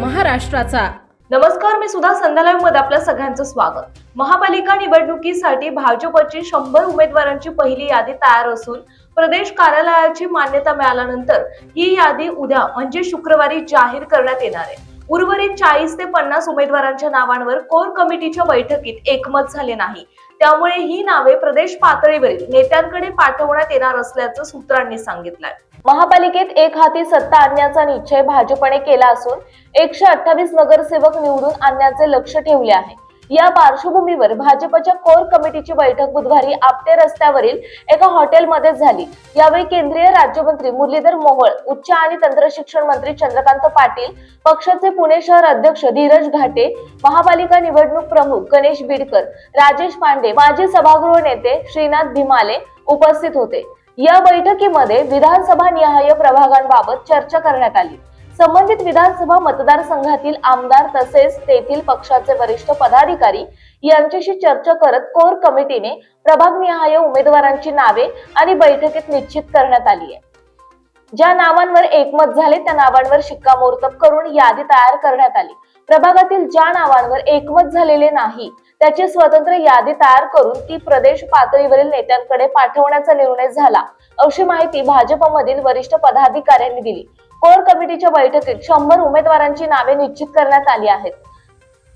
महाराष्ट्राचा. नमस्कार मी सुद्धा संध्यालाय. मध्ये आपल्या सगळ्यांचं स्वागत. महापालिका निवडणुकीसाठी भाजपची शंभर उमेदवारांची पहिली यादी तयार असून प्रदेश कार्यालयाची मान्यता मिळाल्यानंतर ही यादी उद्या म्हणजे शुक्रवारी जाहीर करण्यात येणार आहे. उर्वरित चाळीस ते पन्नास उमेदवारांच्या नावांवर कोर कमिटीच्या बैठकीत एकमत झाले नाही. त्यामुळे ही नावे प्रदेश पातळीवरील नेत्यांकडे पाठवण्यात येणार असल्याचं सूत्रांनी सांगितलंय. महापालिकेत एक हाती सत्ता आणण्याचा निश्चय भाजपने केला असून एकशे अठ्ठावीस नगरसेवक निवडून आणण्याचे लक्ष ठेवले आहे. या पार्श्वभूमीवर भाजपच्या कोर कमिटीची बैठक बुधवारी आपटे रस्त्यावरील एका हॉटेलमध्ये झाली. यावेळी केंद्रीय राज्यमंत्री मुरलीधर मोहोळ उच्च आणि तंत्र शिक्षण मंत्री चंद्रकांत पाटील पक्षाचे पुणे शहर अध्यक्ष धीरज घाटे महापालिका निवडणूक प्रमुख गणेश बिडकर राजेश पांडे माजी सभागृह नेते श्रीनाथ भिमाले उपस्थित होते. या बैठकीमध्ये विधानसभा निहाय प्रभागांबाबत चर्चा करण्यात आली. संबंधित विधानसभा मतदारसंघातील आमदार तसेच तेथील पक्षाचे वरिष्ठ पदाधिकारी यांच्याशी चर्चा करत कोर कमिटीने प्रभागनिहाय उमेदवारांची नावे आणि बैठकीत निश्चित करण्यात आली आहे. ज्या नावांवर एकमत झाले त्या नावांवर शिक्कामोर्तब करून यादी तयार करण्यात आली. प्रभागातील ज्या नावांवर एकमत झालेले नाही त्याची स्वतंत्र यादी तयार करून ती प्रदेश पातळीवरील नेत्यांकडे पाठवण्याचा निर्णय झाला अशी माहिती भाजपमधील वरिष्ठ पदाधिकाऱ्यांनी दिली. कोर कमिटीच्या बैठकीत शंभर उमेदवारांची नावे निश्चित करण्यात आली आहेत.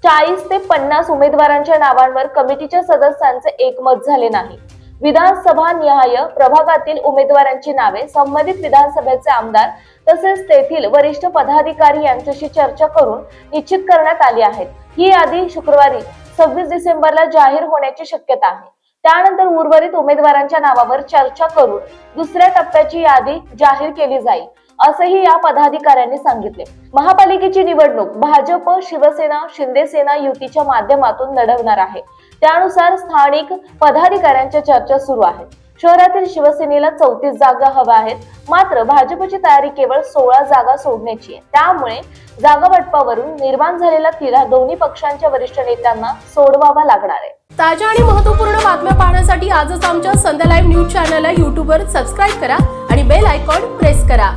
चाळीस ते पन्नास उमेदवारांच्या नावांवर कमिटीच्या सदस्यांचे एकमत झाले नाही. विधानसभा निहाय प्रभागातील उमेदवारांची नावे संबंधित विधानसभेचे आमदार तसेच तेथील वरिष्ठ पदाधिकारी यांच्याशी चर्चा करून निश्चित करण्यात आली आहेत. ही यादी शुक्रवारी सव्वीस डिसेंबरला जाहीर होण्याची शक्यता आहे. त्यानंतर उर्वरित उमेदवारांच्या नावावर चर्चा करून दुसऱ्या टप्प्याची यादी जाहीर केली जाईल. असंही या पदाधिकाऱ्यांनी सांगितले. महापालिकेची निवडणूक भाजप शिवसेना शिंदे सेना युतीच्या माध्यमातून लढवणार आहे. त्यानुसार स्थानिक पदाधिकाऱ्यांच्या चर्चा सुरू आहेत शहरातील शिवसेनेला चौतीस जागा हव्या आहेत. मात्र भाजपची तयारी केवळ सोळा जागा सोडण्याची आहे. त्यामुळे जागा वाटपावरून निर्माण झालेला तिढा दोन्ही पक्षांच्या वरिष्ठ नेत्यांना सोडवावा लागणार आहे. ताज्या आणि महत्त्वपूर्ण बातम्या पाहण्यासाठी आजच आमच्या संध्या लाईव्ह न्यूज चॅनलला युट्यूबवर सबस्क्राईब करा आणि बेल आयकॉन प्रेस करा.